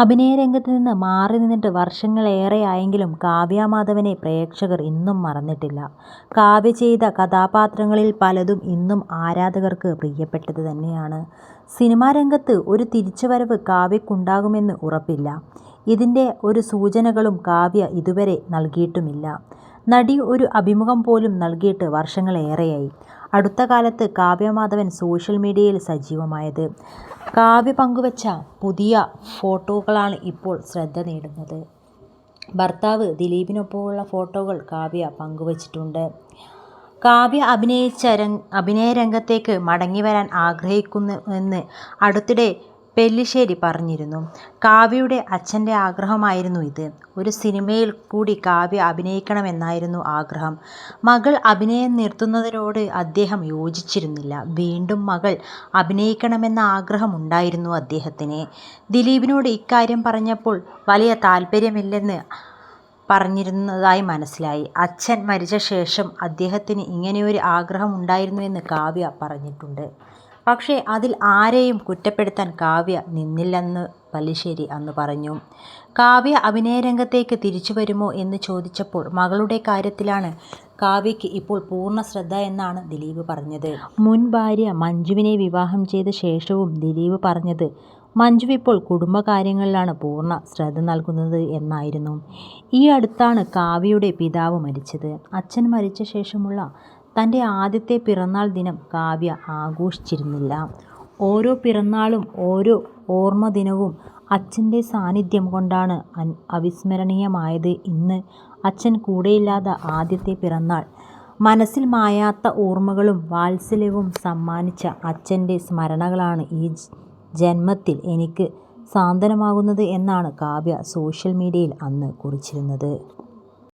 അഭിനയരംഗത്ത് നിന്ന് മാറി നിന്നിട്ട് വർഷങ്ങളേറെയായെങ്കിലും കാവ്യ മാധവനെ പ്രേക്ഷകർ ഇന്നും മറന്നിട്ടില്ല. കാവ്യ ചെയ്ത കഥാപാത്രങ്ങളിൽ പലതും ഇന്നും ആരാധകർക്ക് പ്രിയപ്പെട്ടത് തന്നെയാണ്. സിനിമാ രംഗത്ത് ഒരു തിരിച്ചുവരവ് കാവ്യക്കുണ്ടാകുമെന്ന് ഉറപ്പില്ല. ഇതിന്റെ ഒരു സൂചനകളും കാവ്യ ഇതുവരെ നൽകിയിട്ടുമില്ല. നടി ഒരു അഭിമുഖം പോലും നൽകിയിട്ട് വർഷങ്ങളേറെയായി. അടുത്ത കാലത്ത് കാവ്യമാധവൻ സോഷ്യൽ മീഡിയയിൽ സജീവമായത്. കാവ്യ പങ്കുവച്ച പുതിയ ഫോട്ടോകളാണ് ഇപ്പോൾ ശ്രദ്ധ നേടുന്നത്. ഭർത്താവ് ദിലീപിനൊപ്പമുള്ള ഫോട്ടോകൾ കാവ്യ പങ്കുവച്ചിട്ടുണ്ട്. കാവ്യ അഭിനയിച്ച രംഗ അഭിനയ രംഗത്തേക്ക് മടങ്ങി വരാൻ ആഗ്രഹിക്കുന്നു എന്ന് അടുത്തിടെ പെല്ലിശ്ശേരി പറഞ്ഞിരുന്നു. കാവ്യയുടെ അച്ഛന്റെ ആഗ്രഹമായിരുന്നു ഇത്. ഒരു സിനിമയിൽ കൂടി കാവ്യ അഭിനയിക്കണമെന്നായിരുന്നു ആഗ്രഹം. മകൾ അഭിനയം നിർത്തുന്നതിനോട് അദ്ദേഹം യോജിച്ചിരുന്നില്ല. വീണ്ടും മകൾ അഭിനയിക്കണമെന്ന ആഗ്രഹമുണ്ടായിരുന്നു അദ്ദേഹത്തിന്. ദിലീപിനോട് ഇക്കാര്യം പറഞ്ഞപ്പോൾ വലിയ താൽപര്യമില്ലെന്ന് പറഞ്ഞിരുന്നതായി മനസ്സിലായി. അച്ഛൻ മരിച്ച ശേഷം അദ്ദേഹത്തിന് ഇങ്ങനെയൊരു ആഗ്രഹമുണ്ടായിരുന്നുവെന്ന് കാവ്യ പറഞ്ഞിട്ടുണ്ട്. പക്ഷേ അതിൽ ആരെയും കുറ്റപ്പെടുത്താൻ കാവ്യ നിന്നില്ലെന്ന് പല്ലിശ്ശേരി അന്ന് പറഞ്ഞു. കാവ്യ അഭിനയരംഗത്തേക്ക് തിരിച്ചുവരുമോ എന്ന് ചോദിച്ചപ്പോൾ മകളുടെ കാര്യത്തിലാണ് കാവ്യയ്ക്ക് ഇപ്പോൾ പൂർണ ശ്രദ്ധ എന്നാണ് ദിലീപ് പറഞ്ഞത്. മുൻ ഭാര്യ മഞ്ജുവിനെ വിവാഹം ചെയ്ത ശേഷവും ദിലീപ് പറഞ്ഞത് മഞ്ജു ഇപ്പോൾ കുടുംബകാര്യങ്ങളിലാണ് പൂർണ ശ്രദ്ധ നൽകുന്നത് എന്നായിരുന്നു. ഈ അടുത്താണ് കാവ്യയുടെ പിതാവ് മരിച്ചത്. അച്ഛൻ മരിച്ച ശേഷമുള്ള തന്റെ ആദ്യത്തെ പിറന്നാൾ ദിനം കാവ്യ ആഘോഷിച്ചിരുന്നില്ല. ഓരോ പിറന്നാളും ഓരോ ഓർമ്മ ദിനവും അച്ഛന്റെ സാന്നിധ്യം കൊണ്ടാണ് അവിസ്മരണീയമായത്. ഇന്ന് അച്ഛൻ കൂടെയില്ലാത്ത ആദ്യത്തെ പിറന്നാൾ. മനസ്സിൽ മായാത്ത ഓർമ്മകളും വാത്സല്യവും സമ്മാനിച്ച അച്ഛന്റെ സ്മരണകളാണ് ഈ ജന്മത്തിൽ എനിക്ക് സാന്ത്വനമാകുന്നത് എന്നാണ് കാവ്യ സോഷ്യൽ മീഡിയയിൽ അന്ന് കുറിച്ചിരുന്നത്.